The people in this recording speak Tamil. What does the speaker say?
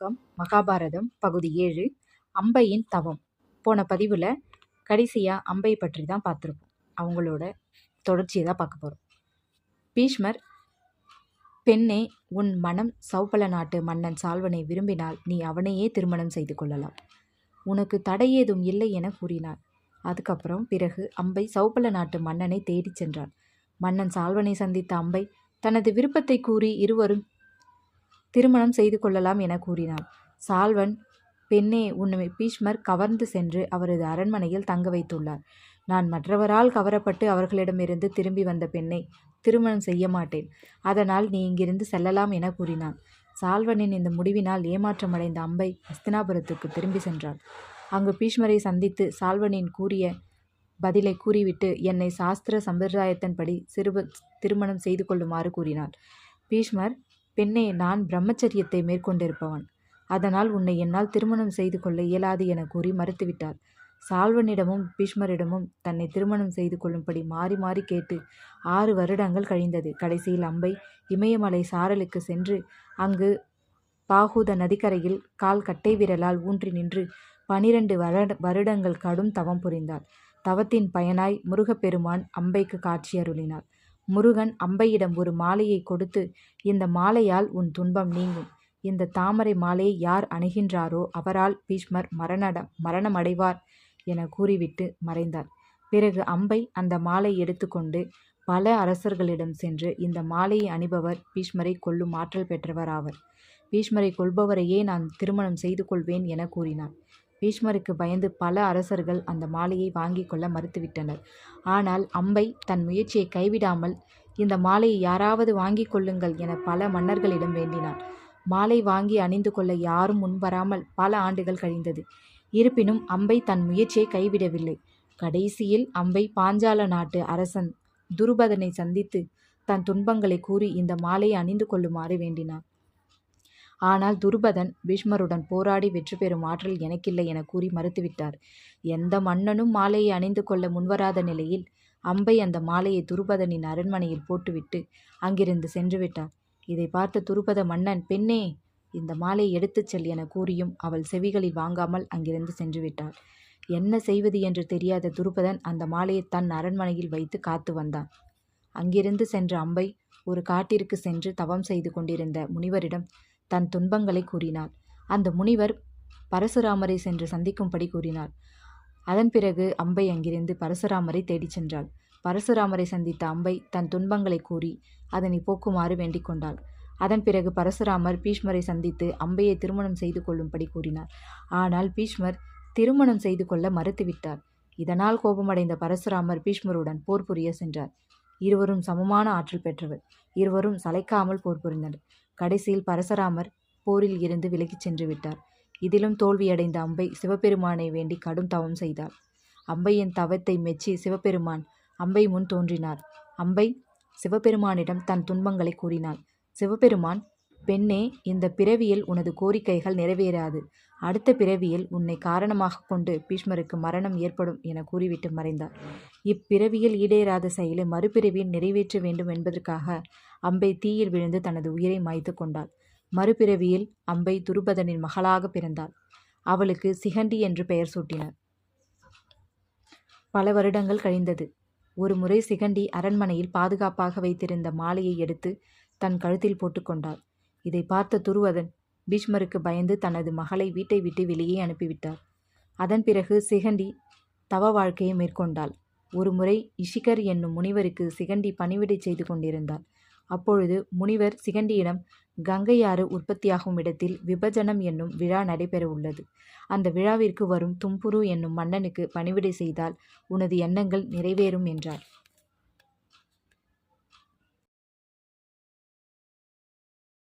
பக்கம் மகாபாரதம் பகுதி ஏழு. அம்பையின் தவம். போன பதிவில் கடைசியாக அம்பை பற்றி தான் பார்த்துருப்போம். அவங்களோட தொடர்ச்சியை தான் பார்க்க போகிறோம் பீஷ்மர் பெண்ணே உன் மனம் சௌபல நாட்டு மன்னன் சால்வனை விரும்பினால் நீ அவனையே திருமணம் செய்து கொள்ளலாம். உனக்கு தடை ஏதும் இல்லை என கூறினார் அதுக்கப்புறம் பிறகு அம்பை சௌபல நாட்டு மன்னனை தேடிச் சென்றான். மன்னன் சால்வனை சந்தித்த அம்பை தனது விருப்பத்தை கூறி இருவரும் திருமணம் செய்து கொள்ளலாம் என கூறினான் சால்வன் பெண்ணே உன்னை பீஷ்மர் கவர்ந்து சென்று அவரது அரண்மனையில் தங்க வைத்துள்ளார். நான் மற்றவரால் கவரப்பட்டு அவர்களிடமிருந்து திரும்பி வந்த பெண்ணை திருமணம் செய்ய மாட்டேன். அதனால் நீ இங்கிருந்து செல்லலாம் என கூறினான். சால்வனின் இந்த முடிவினால் ஏமாற்றமடைந்த அம்பை ஹஸ்தினாபுரத்துக்கு திரும்பி சென்றாள். அங்கு பீஷ்மரை சந்தித்து சால்வனின் கூறிய பதிலை கூறிவிட்டு என்னை சாஸ்திர சம்பிரதாயத்தின்படி சிறுவ திருமணம் செய்து கொள்ளுமாறு கூறினார் பீஷ்மர் பெண்ணே நான் பிரம்மச்சரியத்தை மேற்கொண்டிருப்பவன். அதனால் உன்னை என்னால் திருமணம் செய்து கொள்ள இயலாது என கூறி மறுத்துவிட்டார் சால்வனிடமும் பீஷ்மரிடமும் தன்னை திருமணம் செய்து கொள்ளும்படி மாறி மாறி கேட்டு ஆறு வருடங்கள் கழிந்தது. கடைசியில் அம்பை இமயமலை சாரலுக்கு சென்று அங்கு பாகூத நதிக்கரையில் கால் கட்டை விரலால் ஊன்றி நின்று பனிரெண்டு வருட வருடங்கள் கடும் தவம் புரிந்தாள். தவத்தின் பயனாய் முருகப்பெருமான் அம்பைக்கு காட்சி அருளினாள். முருகன் அம்பையிடம் ஒரு மாலையை கொடுத்து இந்த மாலையால் உன் துன்பம் நீங்கும். இந்த தாமரை மாலையை யார் அணுகின்றாரோ அவரால் பீஷ்மர் மரணட மரணமடைவார் என கூறிவிட்டு மறைந்தார். பிறகு அம்பை அந்த மாலை எடுத்துக்கொண்டு பல அரசர்களிடம் சென்று இந்த மாலையை அணிபவர் பீஷ்மரை கொல்லும் ஆற்றல் பெற்றவர் ஆவர். பீஷ்மரை கொள்பவரையே நான் திருமணம் செய்து கொள்வேன் என கூறினார். பீஷ்மருக்கு பயந்து பல அரசர்கள் அந்த மாலையை வாங்கி கொள்ள மறுத்துவிட்டனர். ஆனால் அம்பை தன் முயற்சியை கைவிடாமல் இந்த மாலையை யாராவது வாங்கி கொள்ளுங்கள் என பல மன்னர்களிடம் வேண்டினார் மாலை வாங்கி அணிந்து கொள்ள யாரும் முன்வராமல் பல ஆண்டுகள் கழிந்தது. இருப்பினும் அம்பை தன் முயற்சியை கைவிடவில்லை. கடைசியில் அம்பை பாஞ்சால நாட்டு அரசன் துருபதனை சந்தித்து தன் துன்பங்களை கூறி இந்த மாலையை அணிந்து கொள்ளுமாறு வேண்டினார் ஆனால் துருபதன் பீஷ்மருடன் போராடி வெற்றி பெறும் ஆற்றல் எனக்கில்லை என கூறி மறுத்துவிட்டார். எந்த மன்னனும் மாலையை அணிந்து கொள்ள முன்வராத நிலையில் அம்பை அந்த மாலையை துருபதனின் அரண்மனையில் போட்டுவிட்டு அங்கிருந்து சென்றுவிட்டார் இதை பார்த்த துருபத மன்னன் பெண்ணே இந்த மாலையை எடுத்துச் செல் என கூறியும் அவள் செவிகளில் வாங்காமல் அங்கிருந்து சென்று விட்டாள். என்ன செய்வது என்று தெரியாத துருபதன் அந்த மாலையை தன் அரண்மனையில் வைத்து காத்து வந்தான். அங்கிருந்து சென்ற அம்பை ஒரு காட்டிற்கு சென்று தவம் செய்து கொண்டிருந்த முனிவரிடம் தன் துன்பங்களை கூறினார் அந்த முனிவர் பரசுராமரை சென்று சந்திக்கும்படி கூறினார் அதன் பிறகு அம்பை அங்கிருந்து பரசுராமரை தேடிச் சென்றாள். பரசுராமரை சந்தித்த அம்பை தன் துன்பங்களை கூறி அதனை போக்குமாறு வேண்டிக் கொண்டாள். அதன் பிறகு பரசுராமர் பீஷ்மரை சந்தித்து அம்பையை திருமணம் செய்து கொள்ளும்படி கூறினார். ஆனால் பீஷ்மர் திருமணம் செய்து கொள்ள மறுத்துவிட்டார் இதனால் கோபமடைந்த பரசுராமர் பீஷ்மருடன் போர் புரிய சென்றார். இருவரும் சமமான ஆற்றல் பெற்றவர். இருவரும் சளைக்காமல் போர் புரிந்தனர். கடைசியில் பரசுராமர் போரில் இருந்து விலகிச் சென்று விட்டார். இதிலும் தோல்வியடைந்த அம்பை சிவபெருமானை வேண்டி கடும் தவம் செய்தார். அம்பையின் தவத்தை மெச்சி சிவபெருமான் அம்பை முன் தோன்றினார். அம்பை சிவபெருமானிடம் தன் துன்பங்களை கூறினாள். சிவபெருமான் பெண்ணே இந்த பிறவியில் உனது கோரிக்கைகள் நிறைவேறாது. அடுத்த பிறவியில் உன்னை காரணமாக கொண்டு பீஷ்மருக்கு மரணம் ஏற்படும் என கூறிவிட்டு மறைந்தார். இப்பிறவியில் ஈடேறாத செயலை மறுபிறவியில் நிறைவேற்ற வேண்டும் என்பதற்காக அம்பை தீயில் விழுந்து தனது உயிரை மாய்த்து கொண்டாள். மறுபிறவியில் அம்பை துருபதனின் மகளாக பிறந்தாள். அவளுக்கு சிகண்டி என்று பெயர் சூட்டினர். பல வருடங்கள் கழிந்தது. ஒரு முறை சிகண்டி அரண்மனையில் பாதுகாப்பாக வைத்திருந்த மாலையை எடுத்து தன் கழுத்தில் போட்டுக்கொண்டாள் இதை பார்த்த துருவதன் பீஷ்மருக்கு பயந்து தனது மகளை வீட்டை விட்டு வெளியே அனுப்பிவிட்டார். அதன் பிறகு சிகண்டி தவ வாழ்க்கையை மேற்கொண்டாள். ஒருமுறை இஷிகர் என்னும் முனிவருக்கு சிகண்டி பணிவிடை செய்து கொண்டிருந்தாள். அப்பொழுது முனிவர் சிகண்டியிடம் கங்கையாறு உற்பத்தியாகும் இடத்தில் விபஜனம் என்னும் விழா நடைபெற உள்ளது அந்த விழாவிற்கு வரும் தும்புரு என்னும் மன்னனுக்கு பணிவிடை செய்தால் உனது எண்ணங்கள் நிறைவேறும் என்றார்